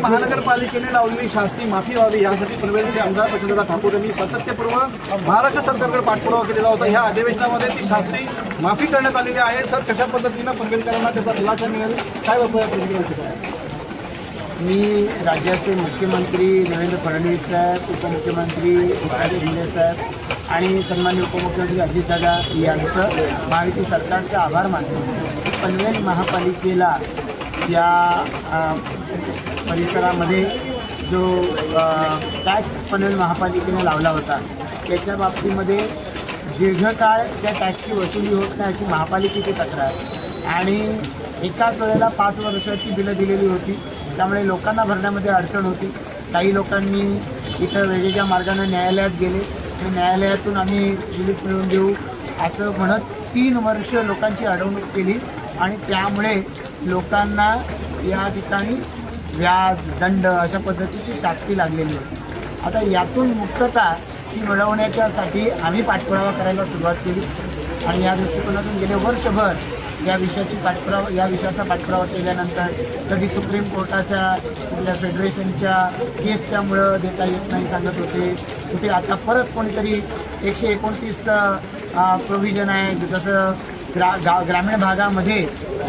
महानगरपालिकेने लावलेली शासकीय माफी व्हावी यासाठी पनवेलचे आमदार प्रचंडदा ठाकूर यांनी सातत्यपूर्व महाराष्ट्र सरकारकडे पाठपुरावा केलेला होता. ह्या अधिवेशनामध्ये ती शासकीय माफी करण्यात आलेली आहे. सर कशा पद्धतीनं पनवेलकरांना त्याचा दिलासा मिळेल? काय बाबा प्रतिक्रिया मी राज्याचे मुख्यमंत्री देवेंद्र फडणवीस साहेब उपमुख्यमंत्री एकनाथ शिंदे साहेब आणि सन्मान्य उपमुख्यमंत्री अजितदादा यांचं महायुती सरकारचा आभार मानतो. पनवेल महापालिकेला या परिसरामध्ये जो टॅक्स पनवेल महापालिकेने लावला होता त्याच्या बाबतीमध्ये दीर्घकाळ त्या टॅक्सची वसुली होत नाही अशी महापालिकेची तक्रार. आणि एकाच वेळेला पाच वर्षाची बिलं दिलेली होती. त्यामुळे लोकांना भरण्यामध्ये अडचण होती. काही लोकांनी इथं वेगवेगळ्या मार्गाने न्यायालयात गेले. आणि न्यायालयातून आम्ही रिलीफ मिळवून देऊ असं म्हणत तीन वर्ष लोकांची अडवणूक केली. आणि त्यामुळे लोकांना या ठिकाणी व्याज दंड अशा पद्धतीची शास्ती लागलेली होती. आता यातून मुक्तता ही मिळवण्याच्यासाठी आम्ही पाठपुरावा करायला सुरुवात केली. आणि या दृष्टिकोनातून गेले वर्षभर या विषयाची पाठपुरावा या विषयाचा पाठपुरावा केल्यानंतर कधी सुप्रीम कोर्टाच्या कुठल्या फेडरेशनच्या केसच्यामुळं देता येत नाही सांगत होते. कुठे आता परत कोणीतरी एकशे एकोणतीस प्रोव्हिजन आहे. जसं ग्रा गा ग्रामीण भागामध्ये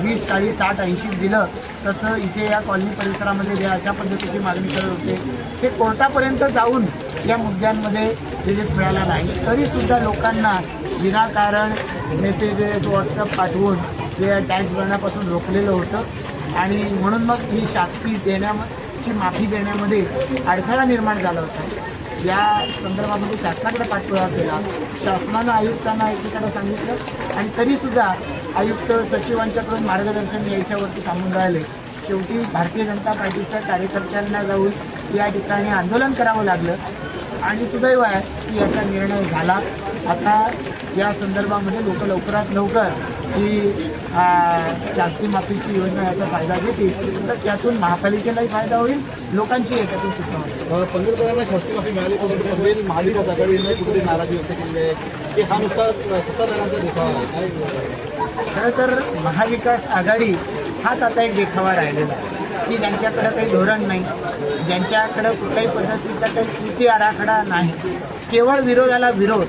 वीस चाळीस साठ ऐंशी दिलं तसं इथे या कॉलनी परिसरामध्ये द्या अशा पद्धतीची मागणी करत होते ते कोर्टापर्यंत जाऊन या मुद्द्यांमध्ये रिलीफ मिळाला नाही. तरीसुद्धा लोकांना विनाकारण मेसेजेस व्हॉट्सअप पाठवून ते टॅक्स भरण्यापासून रोखलेलं होतं. आणि म्हणून मग ही शास्ती देण्याची माफी देण्यामध्ये अडथळा निर्माण झाला होता. या संदर्भामध्ये शासनाकडे पाठपुरावा केला. शासनानं आयुक्तांना एकीकडे सांगितलं आणि तरीसुद्धा आयुक्त सचिवांच्याकडून मार्गदर्शन याच्यावरती थांबून राहिले. शेवटी भारतीय जनता पार्टीच्या कार्यकर्त्यांना जाऊन या ठिकाणी आंदोलन करावं लागलं. आणि सुदैव आहे की याचा निर्णय झाला. आता या संदर्भामध्ये लोक लवकरात लवकर ही शास्त्री माफीची योजना याचा फायदा घेतील. तर त्यातून महापालिकेलाही फायदा होईल लोकांची याच्यातून सुद्धा होईल. शासकीय माफी मिळाली महाविकास आघाडीने कुठेतरी नाराजी व्यक्त केली आहे. की हा नुसता सत्ताधाऱ्यांचा देखावा आहे. काय खरं तर महाविकास आघाडी हाच आता एक देखावा राहिलेला आहे. की ज्यांच्याकडं काही धोरण नाही ज्यांच्याकडं कुठल्याही पद्धतीचा काही कृती आराखडा नाही केवळ विरोधाला विरोध.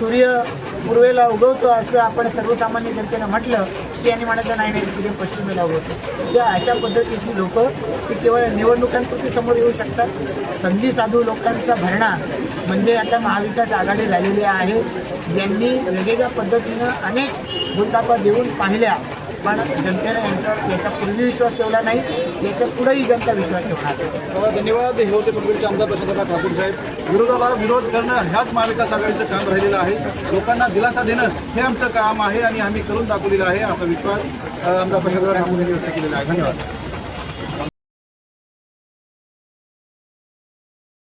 सूर्य पूर्वेला उगवतो असं आपण सर्वसामान्य जनतेनं म्हटलं की यांनी म्हणायचं नाही नाही सूर्य पश्चिमेला उगवतो. त्या अशा पद्धतीची लोक ती केवळ निवडणुकांपुरती समोर येऊ शकतात. संधी साधू लोकांचा भरणा म्हणजे आता महाविकास आघाडी झालेली आहे. ज्यांनी वेगवेगळ्या पद्धतीनं अनेक भूलतापा देऊन पाहिल्या पण जनतेने यांच्यावर याच्या पूर्वी विश्वास ठेवला नाही याच्या पुढेही जनता विश्वास ठेवणार धन्यवाद. हे होते पनवेलचे आमदार प्रशांतदा ठाकूर साहेब. विरोधाला विरोध करणं ह्याच महाविकास आघाडीचं काम राहिलेलं आहे. लोकांना दिलासा देणं हे आमचं काम आहे आणि आम्ही करून दाखवलेलं आहे असा विश्वास आमदार प्रशांतदा ठाकूर यांनी व्यक्त केलेला आहे. धन्यवाद.